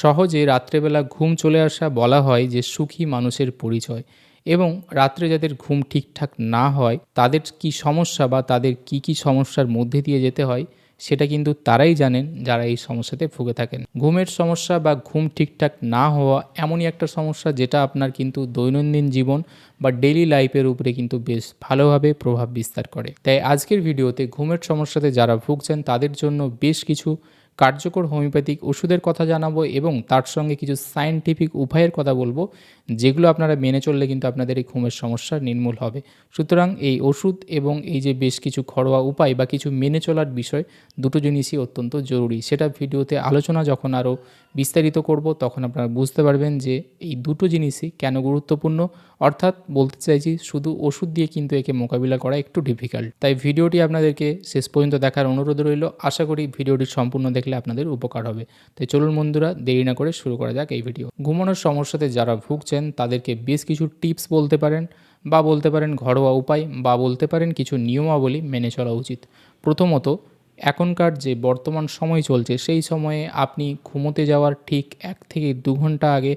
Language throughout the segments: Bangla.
সহজে রাত্রেবেলা ঘুম চলে আসা বলা হয় যে সুখী মানুষের পরিচয়। এবং রাত্রে যাদের ঘুম ঠিকঠাক না হয়, তাদের কি সমস্যা বা তাদের কি কি সমস্যার মধ্যে দিয়ে যেতে হয়, সেটা কিন্তু তারাই জানেন যারা এই সমস্যাতে ভুগে থাকেন। ঘুমের সমস্যা বা ঘুম ঠিকঠাক না হওয়া এমনই একটা সমস্যা যেটা আপনার কিন্তু দৈনন্দিন জীবন বা ডেইলি লাইফের উপরে কিন্তু বেশ ভালোভাবে প্রভাব বিস্তার করে। তাই আজকের ভিডিওতে ঘুমের সমস্যাতে যারা ভুগছেন, তাদের জন্য বেশ কিছু কার্যকর হোমিওপ্যাথিক ওষুধের কথা জানাব এবং তার সঙ্গে কিছু সায়েন্টিফিক উপায়ের কথা বলব, যেগুলো আপনারা মেনে চললে কিন্তু আপনাদের এই ঘুমের সমস্যা নির্মূল হবে। সুতরাং এই ওষুধ এবং এই যে বেশ কিছু ঘরোয়া উপায় বা কিছু মেনে চলার বিষয়, দুটো জিনিসই অত্যন্ত জরুরি। সেটা ভিডিওতে আলোচনা যখন আরও বিস্তারিত করব, তখন আপনারা বুঝতে পারবেন যে এই দুটো জিনিসই কেন গুরুত্বপূর্ণ অর্থাৎ বলতে চাইছি শুধু ওষুধ দিয়ে কিন্তু একে মোকাবিলা করা একটু ডিফিকাল্ট তাই ভিডিওটি আপনাদেরকে শেষ পর্যন্ত দেখার অনুরোধ রইল। আশা করি ভিডিওটি সম্পূর্ণ দেখলে আপনাদের উপকার হবে। তাই চলুন বন্ধুরা, দেরি না করে শুরু করা যাক এই ভিডিও। ঘুমানোর সমস্যাতে যারা ভুগছেন, তাদেরকে বেশ কিছু টিপস বলতে পারেন বা বলতে পারেন ঘরোয়া উপায় বা বলতে পারেন কিছু নিয়মাবলী মেনে চলা উচিত। প্রথমত, এখনকার যে বর্তমান সময় চলছে, সেই সময়ে আপনি ঘুমোতে যাওয়ার ঠিক এক থেকে দু ঘণ্টা আগে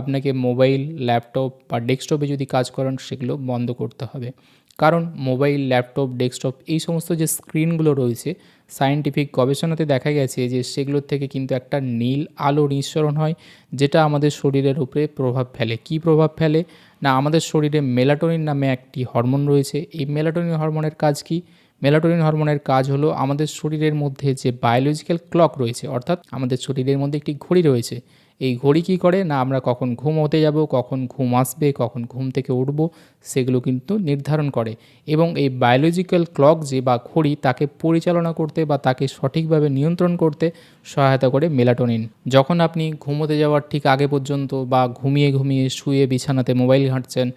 আপনাকে মোবাইল, ল্যাপটপ বা ডেস্কটপে যদি কাজ করেন, সেগুলো বন্ধ করতে হবে। কারণ মোবাইল, ল্যাপটপ, ডেস্কটপ এই সমস্ত যে স্ক্রিনগুলো রয়েছে সায়েন্টিফিক গবেষণাতে দেখা গেছে যে সেগুলোর থেকে কিন্তু একটা নীল আলো নিঃসরণ হয়, যেটা আমাদের শরীরের উপরে প্রভাব ফেলে। কি প্রভাব ফেলে? না, আমাদের শরীরে মেলাটোনিন নামে একটি হরমোন রয়েছে। এই মেলাটোনিন হরমোনের কাজ কি? মেলাটোনিন হরমোনের কাজ হলো আমাদের শরীরের মধ্যে যে বায়োলজিক্যাল ক্লক রয়েছে, অর্থাৎ আমাদের শরীরের মধ্যে একটি ঘড়ি রয়েছে এই ঘড়ি কী করে? না, আমরা কখন ঘুম হতে যাব, কখন ঘুম আসবে, কখন ঘুম থেকে উঠব, সেগুলো কিন্তু নির্ধারণ করে। এবং এই বায়োলজিক্যাল ক্লক যে বা ঘড়ি, তাকে পরিচালনা করতে বা তাকে সঠিকভাবে নিয়ন্ত্রণ করতে সহায়তা করে মেলাটোনিন। যখন আপনি ঘুমোতে যাওয়ার ঠিক আগে পর্যন্ত বা ঘুমিয়ে ঘুমিয়ে শুয়ে বিছানাতে মোবাইল ঘাঁটছেন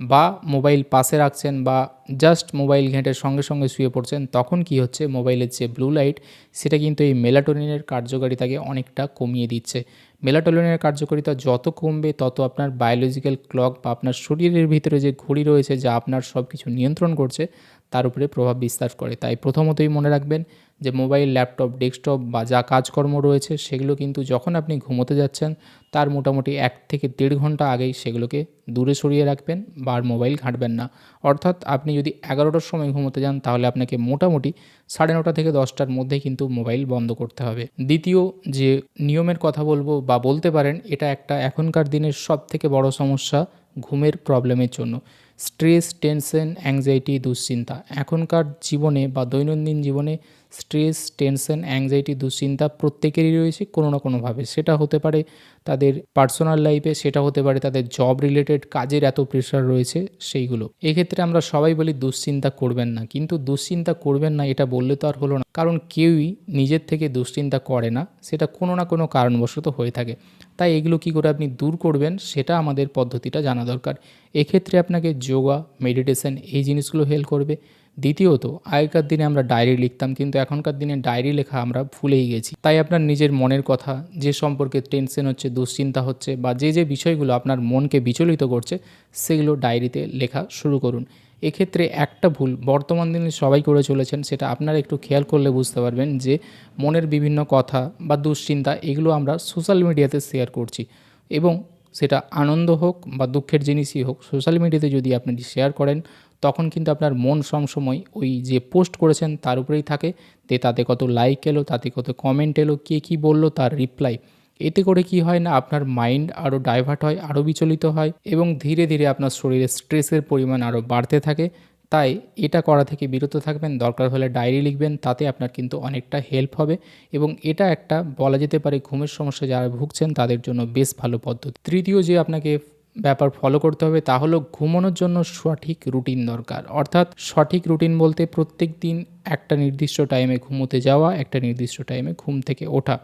বা মোবাইল পাশে রাখছেন বা জাস্ট মোবাইল ঘেঁটে সঙ্গে সঙ্গে শুয়ে পড়ছেন, তখন কি হচ্ছে? মোবাইলের যে ব্লু লাইট সেটা কিন্তু এই মেলাটোনিনের কার্যকারিতাকে অনেকটা কমিয়ে দিচ্ছে। মেলাটোনিনের কার্যকারিতা যত কমবে, তত আপনার বায়োলজিক্যাল ক্লক বা আপনার শরীরের ভিতরে যে ঘড়ি রয়েছে, যা আপনার সব কিছু নিয়ন্ত্রণ করছে তার উপরে প্রভাব বিস্তার করে। তাই প্রথমতই মনে রাখবেন যে মোবাইল, ল্যাপটপ, ডেস্কটপ বা যা কাজকর্ম রয়েছে সেগুলো কিন্তু যখন আপনি ঘুমোতে যাচ্ছেন, তার মোটামুটি এক থেকে দেড় ঘণ্টা আগেই সেগুলোকে দূরে সরিয়ে রাখবেন বা আর মোবাইল ঘাঁটবেন না। অর্থাৎ আপনি যদি এগারোটার সময় ঘুমোতে যান, তাহলে আপনাকে মোটামুটি সাড়ে নটা থেকে দশটার মধ্যে কিন্তু মোবাইল বন্ধ করতে হবে। দ্বিতীয় যে নিয়মের কথা বলব বা বলতে পারেন, এটা একটা এখনকার দিনের সব থেকে বড় সমস্যা ঘুমের প্রবলেমের জন্য। স্ট্রেস টেনশন অ্যাংজাইটি দুশ্চিন্তা। এখনকার জীবনে বা দৈনন্দিন জীবনে স্ট্রেস, টেনশন অ্যাংজাইটি দুশ্চিন্তা প্রত্যেকেরই রয়েছে কোনো না কোনোভাবে। সেটা হতে পারে তাদের পার্সোনাল লাইফে সেটা হতে পারে তাদের জব রিলেটেড কাজের এত প্রেশার রয়েছে সেইগুলো। এক্ষেত্রে আমরা সবাই বলি দুশ্চিন্তা করবেন না। কিন্তু দুশ্চিন্তা করবেন না, এটা বললে তো আর হলো না। কারণ কেউই নিজের থেকে দুশ্চিন্তা করে না, সেটা কোনো না কোনো কারণবশত হয়ে থাকে। তাই এগুলো কী করে আপনি দূর করবেন, সেটা আমাদের পদ্ধতিটা জানা দরকার। এক্ষেত্রে আপনাকে যোগা মেডিটেশন এই জিনিসগুলো হেল্প করবে। দ্বিতীয়ত, আগেকার দিনে আমরা ডায়েরি লিখতাম, কিন্তু এখনকার দিনে ডায়েরি লেখা আমরা ভুলেই গেছি। তাই আপনার নিজের মনের কথা, যে সম্পর্কে টেনশন হচ্ছে, দুশ্চিন্তা হচ্ছে, বা যে যে বিষয়গুলো আপনার মনকে বিচলিত করছে, সেগুলো ডায়েরিতে লেখা শুরু করুন। এক্ষেত্রে একটা ভুল বর্তমান দিনে সবাই করে চলেছেন, সেটা আপনারা একটু খেয়াল করলে বুঝতে পারবেন যে, মনের বিভিন্ন কথা বা দুশ্চিন্তা, এগুলো আমরা সোশ্যাল মিডিয়াতে শেয়ার করছি। এবং সেটা আনন্দ হোক বা দুঃখের জিনিসই হোক সোশ্যাল মিডিয়াতে যদি আপনি শেয়ার করেন, তখন কিন্তু আপনার মন সবসময় ওই যে পোস্ট করেছেন তার উপরেই থাকে। যে তাতে কত লাইক এলো, তাতে কত কমেন্ট এলো, কে কী বলল তার রিপ্লাই এতে করে কি হয় না, আপনার মাইন্ড আরও ডাইভার্ট হয় আরও বিচলিত হয় এবং ধীরে ধীরে আপনার শরীরে স্ট্রেসের পরিমাণ আরও বাড়তে থাকে। তাই এটা করা থেকে বিরত থাকবেন, দরকার হলে ডায়েরি লিখবেন, তাতে আপনার কিন্তু অনেকটা হেল্প হবে এবং এটা একটা বলা যেতে পারে ঘুমের সমস্যা যারা ভুগছেন তাদের জন্য বেশ ভালো পদ্ধতি। তৃতীয় যে আপনাকে ব্যাপার ফলো করতে হবে তা হলো ঘুমানোর জন্য সঠিক রুটিন দরকার। অর্থাৎ সঠিক রুটিন বলতে প্রত্যেক দিন একটা নির্দিষ্ট টাইমে ঘুমোতে যাওয়া, একটা নির্দিষ্ট টাইমে ঘুম থেকে ওঠা।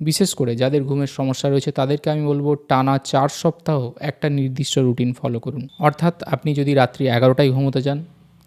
বিশেষ করে যাদের ঘুমের সমস্যা রয়েছে তাদেরকে আমি বলব টানা চার সপ্তাহ একটা নির্দিষ্ট রুটিন ফলো করুন। অর্থাৎ আপনি যদি রাত্রি এগারোটায় ঘুমোতে যান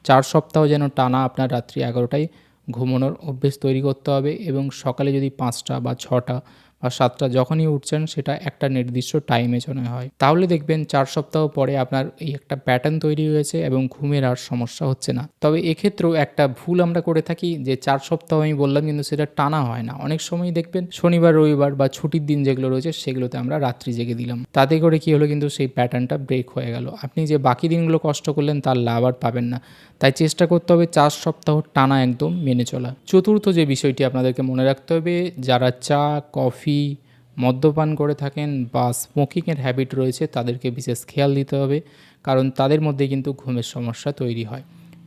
চার সপ্তাহ যেন টানা আপনার রাত্রি এগারোটায় ঘুমানোর অভ্যেস তৈরি করতে হবে এবং সকালে যদি পাঁচটা বা ছটা বা সাতটা যখনই উঠছেন, সেটা একটা নির্দিষ্ট টাইমে জন্য হয়। তাহলে দেখবেন চার সপ্তাহ পরে আপনার এই একটা প্যাটার্ন তৈরি হয়েছে এবং ঘুমের আর সমস্যা হচ্ছে না। তবে এক্ষেত্রেও একটা ভুল আমরা করে থাকি, যে চার সপ্তাহ আমি বললাম কিন্তু সেটা টানা হয় না। অনেক সময় দেখবেন শনিবার, রবিবার বা ছুটির দিন যেগুলো রয়েছে, সেগুলোতে আমরা রাত্রি জেগে দিলাম। তাতে করে কি হলো কিন্তু সেই প্যাটার্নটা ব্রেক হয়ে গেল। আপনি যে বাকি দিনগুলো কষ্ট করলেন, তার লাভ আর পাবেন না। তাই চেষ্টা করতে হবে চার সপ্তাহ টানা একদম মেনে চলা। চতুর্থ যে বিষয়টি আপনাদেরকে মনে রাখতে হবে, যারা চা, কফি মদ্যপান করে থাকেন বা স্মোকিংয়ের হ্যাবিট রয়েছে, তাদেরকে বিশেষ খেয়াল দিতে হবে, কারণ তাদের মধ্যে কিন্তু ঘুমের সমস্যা তৈরি হয়।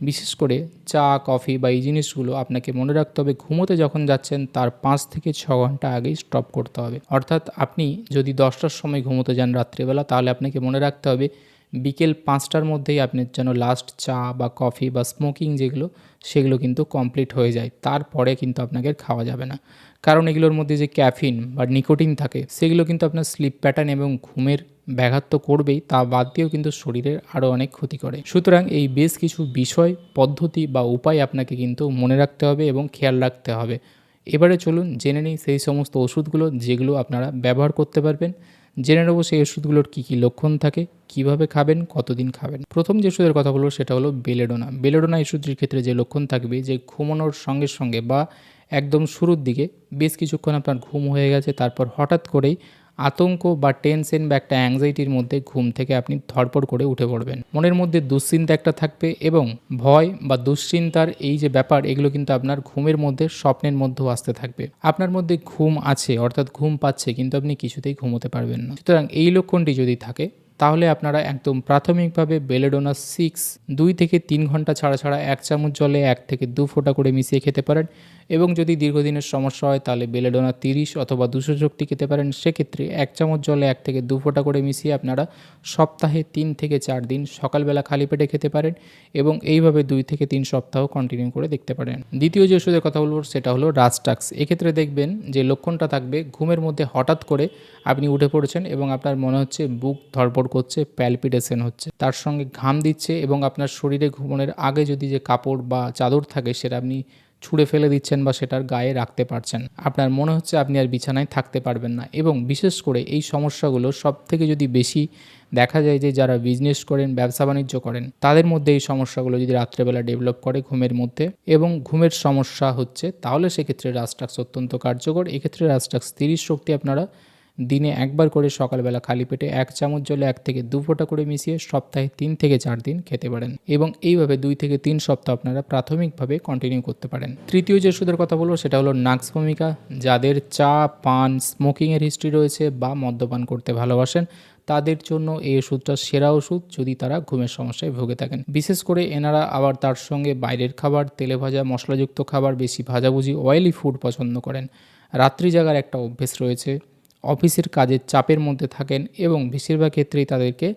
বিশেষ করে চা, কফি বা এই জিনিসগুলো আপনাকে মনে রাখতে হবে, ঘুমোতে যখন যাচ্ছেন তার পাঁচ থেকে ছ ঘণ্টা আগেই স্টপ করতে হবে। অর্থাৎ আপনি যদি দশটার সময় ঘুমোতে যান রাত্রিবেলা, তাহলে আপনাকে মনে রাখতে হবে বিকেল পাঁচটার মধ্যেই আপনি যেন লাস্ট চা বা কফি বা স্মোকিং যেগুলো, সেগুলো কিন্তু কমপ্লিট হয়ে যায়। তারপরে কিন্তু আপনাকে খাওয়া যাবে না। কারণ এগুলোর মধ্যে যে ক্যাফিন বা নিকোটিন থাকে, সেগুলো কিন্তু আপনার স্লিপ প্যাটার্ন এবং ঘুমের ব্যাঘাত তো করবেই, তা বাদ দিয়েও কিন্তু শরীরের আরও অনেক ক্ষতি করে। সুতরাং এই বেশ কিছু বিষয়, পদ্ধতি বা উপায় আপনাকে কিন্তু মনে রাখতে হবে এবং খেয়াল রাখতে হবে। এবারে চলুন জেনে নিই সেই সমস্ত ওষুধগুলো যেগুলো আপনারা ব্যবহার করতে পারবেন। জেনে নেব সেই ওষুধগুলোর কী কী লক্ষণ থাকে, কীভাবে খাবেন, কতদিন খাবেন। প্রথম যে ওষুধের কথা বলব সেটা হলো বেলেডোনা। বেলেডোনা ওষুধটির ক্ষেত্রে যে লক্ষণ থাকবে, যে ঘুমানোর সঙ্গে সঙ্গে বা একদম শুরুর দিকে বেশ কিছুক্ষণ আপনার ঘুম হয়ে গেছে, তারপর হঠাৎ করেই আতঙ্ক বা টেনশন বা একটা অ্যাংজাইটির মধ্যে ঘুম থেকে আপনি ধরপড় করে উঠে পড়বেন। মনের মধ্যে দুশ্চিন্তা একটা থাকবে এবং ভয় বা দুশ্চিন্তার এই যে ব্যাপার, এগুলো কিন্তু আপনার ঘুমের মধ্যে স্বপ্নের মধ্যেও আসতে থাকবে। আপনার মধ্যে ঘুম আছে, অর্থাৎ ঘুম পাচ্ছে, কিন্তু আপনি কিছুতেই ঘুমোতে পারবেন না। সুতরাং এই লক্ষণটি যদি থাকে তাহলে আপনারা একদম প্রাথমিকভাবে বেলেডোনা সিক্স, দুই থেকে তিন ঘণ্টা ছাড়া ছাড়া এক চামচ জলে এক থেকে দু ফোঁটা করে মিশিয়ে খেতে পারেন। এবং যদি দীর্ঘদিনের সমস্যা হয়, তাহলে বেলেডোনা তিরিশ অথবা দুশো শক্তি খেতে পারেন। সেক্ষেত্রে এক চামচ জলে এক থেকে দু ফোঁটা করে মিশিয়ে আপনারা সপ্তাহে তিন থেকে চার দিন সকালবেলা খালি পেটে খেতে পারেন এবং এইভাবে দুই থেকে তিন সপ্তাহ কন্টিনিউ করে দেখতে পারেন। দ্বিতীয় যে ওষুধের কথা বলব, সেটা হলো রাজটাক্স এক্ষেত্রে দেখবেন যে লক্ষণটা থাকবে, ঘুমের মধ্যে হঠাৎ করে আপনি উঠে পড়েছেন এবং আপনার মনে হচ্ছে বুক ধরপড় করছে প্যালপিটেশন হচ্ছে। তার সঙ্গে ঘাম দিচ্ছে এবং আপনার শরীরে ঘুমনের আগে যদি যে কাপড় বা চাদর থাকে সেটা আপনি ছুঁড়ে ফেলে দিচ্ছেন বা সেটার গায়ে রাখতে পারছেন। আপনার মনে হচ্ছে আপনি আর বিছানায় থাকতে পারবেন না এবং বিশেষ করে এই সমস্যাগুলো সব থেকে যদি বেশি দেখা যায় যে যারা বিজনেস করেন, ব্যবসা বাণিজ্য করেন, তাদের মধ্যে এই সমস্যাগুলো যদি রাত্রেবেলা ডেভেলপ করে ঘুমের মধ্যে এবং ঘুমের সমস্যা হচ্ছে, তাহলে সেক্ষেত্রে রাস্টাক্স অত্যন্ত কার্যকর। এক্ষেত্রে রাস্টাক্স তিরিশ শক্তি আপনারা দিনে একবার করে সকালবেলা খালি পেটে এক চামচ জলে এক থেকে দু ফোঁটা করে মিশিয়ে সপ্তাহে তিন থেকে চার দিন খেতে পারেন। এবং এইভাবে দুই থেকে তিন সপ্তাহ আপনারা প্রাথমিকভাবে কন্টিনিউ করতে পারেন। তৃতীয় যে ওষুধের কথা বলব, সেটা হলো নাক্স ভূমিকা যাদের চা, পান স্মোকিংয়ের হিস্ট্রি রয়েছে বা মদ্যপান করতে ভালোবাসেন, তাদের জন্য এই ওষুধটা সেরা ওষুধ যদি তারা ঘুমের সমস্যায় ভুগে থাকেন। বিশেষ করে এনারা আবার তার সঙ্গে বাইরের খাবার, তেলে ভাজা, মশলাযুক্ত খাবার, বেশি ভাজাভুজি অয়েলি ফুড পছন্দ করেন। রাত্রি জাগার একটা অভ্যেস রয়েছে অফিসের কাজের চাপের মধ্যে থাকেন এবং বেশিরভাগ ক্ষেত্রেই তাদেরকে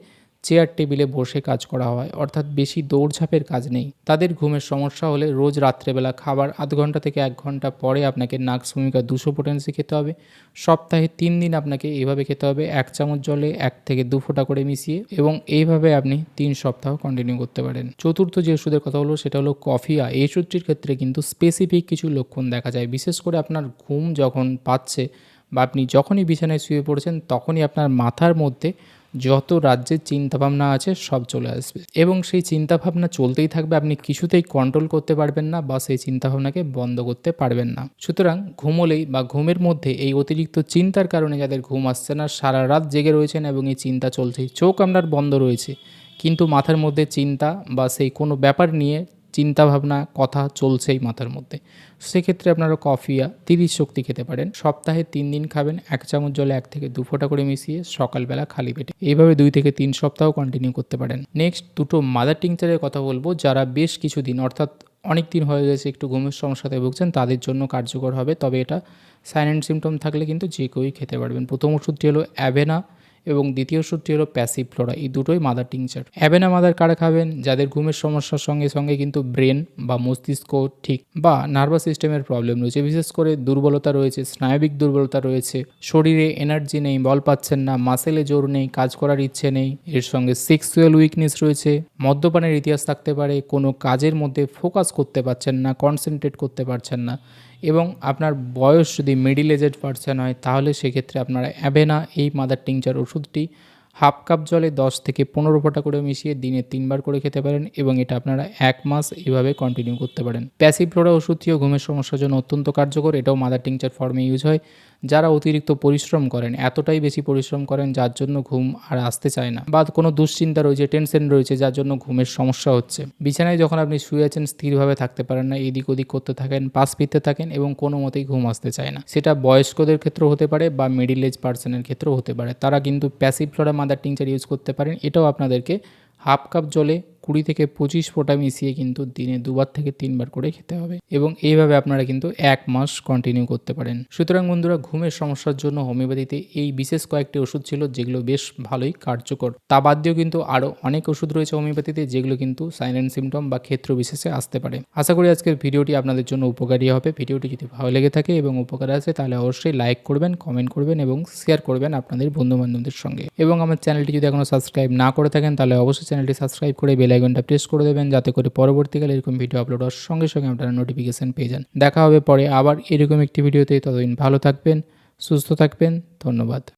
চেয়ার টেবিলে বসে কাজ করা হয়, অর্থাৎ বেশি দৌড়ঝাঁপের কাজ নেই। তাদের ঘুমের সমস্যা হলে রোজ রাত্রেবেলা খাবার আধ ঘণ্টা থেকে এক ঘণ্টা পরে আপনাকে নাক্স ভূমিকা দুশো পোটেন্সি খেতে হবে। সপ্তাহে তিন দিন আপনাকে এইভাবে খেতে হবে, এক চামচ জলে এক থেকে দু ফোঁটা করে মিশিয়ে এবং এইভাবে আপনি তিন সপ্তাহ কন্টিনিউ করতে পারেন। চতুর্থ যে ওষুধের কথা হলো সেটা হলো কফিয়া এই ওষুধটির ক্ষেত্রে কিন্তু স্পেসিফিক কিছু লক্ষণ দেখা যায়। বিশেষ করে আপনার ঘুম যখন পাচ্ছে বা আপনি যখনই বিছানায় শুয়ে পড়েছেন, তখনই আপনার মাথার মধ্যে যত রাজ্যের চিন্তাভাবনা আছে সব চলে আসবে। এবং সেই চিন্তাভাবনা চলতেই থাকবে, আপনি কিছুতেই কন্ট্রোল করতে পারবেন না বা সেই চিন্তাভাবনাকে বন্ধ করতে পারবেন না। সুতরাং ঘুমোলেই বা ঘুমের মধ্যে এই অতিরিক্ত চিন্তার কারণে যাদের ঘুম আসছে না, সারা রাত জেগে রয়েছেন এবং এই চিন্তা চলছেই চোখ আপনার বন্ধ রয়েছে। কিন্তু মাথার মধ্যে চিন্তা বা সেই কোনো ব্যাপার নিয়ে চিন্তাভাবনা, কথা চলছেই মাথার মধ্যে। সেক্ষেত্রে আপনারা কফিয়া তিরিশ শক্তি খেতে পারেন। সপ্তাহে তিন দিন খাবেন, এক চামচ জলে এক থেকে দু ফোঁটা করে মিশিয়ে সকালবেলা খালি পেটে। এইভাবে দুই থেকে তিন সপ্তাহ কন্টিনিউ করতে পারেন। নেক্সট দুটো মাদার টিংচারের কথা বলব, যারা বেশ কিছুদিন, অর্থাৎ অনেক দিন হয়ে গেছে, একটু ঘুমের সমস্যাতে ভুগছেন, তাদের জন্য কার্যকর হবে। তবে এটা সাইন অ্যান্ড সিমটম থাকলে কিন্তু যে কেউই খেতে পারবেন। প্রথম ওষুধটি হলো অ্যাভেনা এবং দ্বিতীয় ওষুধটি হলো প্যাসিভ ফ্লোরা এই দুটোই মাদার টিংচার অ্যাভেনা মাদার কারা খাবেন? যাদের ঘুমের সমস্যার সঙ্গে সঙ্গে কিন্তু ব্রেন বা মস্তিষ্ক ঠিক বা নার্ভাস সিস্টেমের প্রবলেম রয়েছে। বিশেষ করে দুর্বলতা রয়েছে, স্নায়বিক দুর্বলতা রয়েছে, শরীরে এনার্জি নেই বল পাচ্ছেন না মাসেলে জোর নেই, কাজ করার ইচ্ছে নেই, এর সঙ্গে সেক্সুয়াল উইকনেস রয়েছে, মদ্যপানের ইতিহাস থাকতে পারে, কোনো কাজের মধ্যে ফোকাস করতে পারছেন না কনসেন্ট্রেট করতে পারছেন না। এবং আপনার বয়স যদি মিডিল এজেড পার্সন হয়, তাহলে সেক্ষেত্রে আপনারা অ্যাভেনা, এই মাদার টিংচার ওষুধটি হাফ কাপ জলে দশ থেকে পনেরো ফোঁটা করে মিশিয়ে দিনে তিনবার করে খেতে পারেন এবং এটা আপনারা এক মাস এভাবে কন্টিনিউ করতে পারেন। প্যাসিভ ফ্লোরা ওষুধটিও ঘুমের সমস্যার জন্য অত্যন্ত কার্যকর, এটাও মাদার টিংচার ফর্মে ইউজ হয়। যারা অতিরিক্ত পরিশ্রম করেন, এতটাই বেশি পরিশ্রম করেন যার জন্য ঘুম আর আসতে চায় না। বা কোনো দুশ্চিন্তা রয়েছে টেনশন রয়েছে যার জন্য ঘুমের সমস্যা হচ্ছে। বিছানায় যখন আপনি শুয়ে আছেন, স্থিরভাবে থাকতে পারেন না, এদিক ওদিক করতে থাকেন, পাশ ফিরতে থাকেন এবং কোনো মতেই ঘুম আসতে চায় না। সেটা বয়স্কদের ক্ষেত্রেও হতে পারে বা মিডিল এজ পার্সনের ক্ষেত্রেও হতে পারে। তারা কিন্তু passiflora mother tincture use করতে পারেন। এটাও আপনাদেরকে হাফ কাপ জলে কুড়ি থেকে পঁচিশ ফোঁটা মিশিয়ে কিন্তু দিনে দুবার থেকে তিনবার করে খেতে হবে এবং এইভাবে আপনারা কিন্তু এক মাস কন্টিনিউ করতে পারেন। সুতরাং বন্ধুরা, ঘুমের সমস্যার জন্য হোমিওপ্যাথিতে এই বিশেষ কয়েকটি ওষুধ ছিল যেগুলো বেশ ভালোই কার্যকর। তা বাদ দিয়েও কিন্তু আরও অনেক ওষুধ রয়েছে হোমিওপ্যাথিতে যেগুলো কিন্তু সাইলেন্ট সিমটম বা ক্ষেত্র বিশেষে আসতে পারে। আশা করি আজকের ভিডিওটি আপনাদের জন্য উপকারী হবে। ভিডিওটি যদি ভালো লেগে থাকে এবং উপকার আসে, তাহলে অবশ্যই লাইক করবেন কমেন্ট করবেন এবং শেয়ার করবেন আপনাদের বন্ধু বান্ধবদের সঙ্গে। এবং আমার চ্যানেলটি যদি এখনও সাবস্ক্রাইব না করে থাকেন, তাহলে অবশ্যই চ্যানেলটি সাবস্ক্রাইব করে বেল আইকনটা প্রেস করে দেবেন যাতে করে পরবর্তীকালে এরকম ভিডিও আপলোড হওয়ার সঙ্গে সঙ্গে আপনারা নোটিফিকেশান পেয়ে যান। দেখা হবে পরে আবার এরকম একটি ভিডিওতে। ততদিন ভালো থাকবেন, সুস্থ থাকবেন, ধন্যবাদ।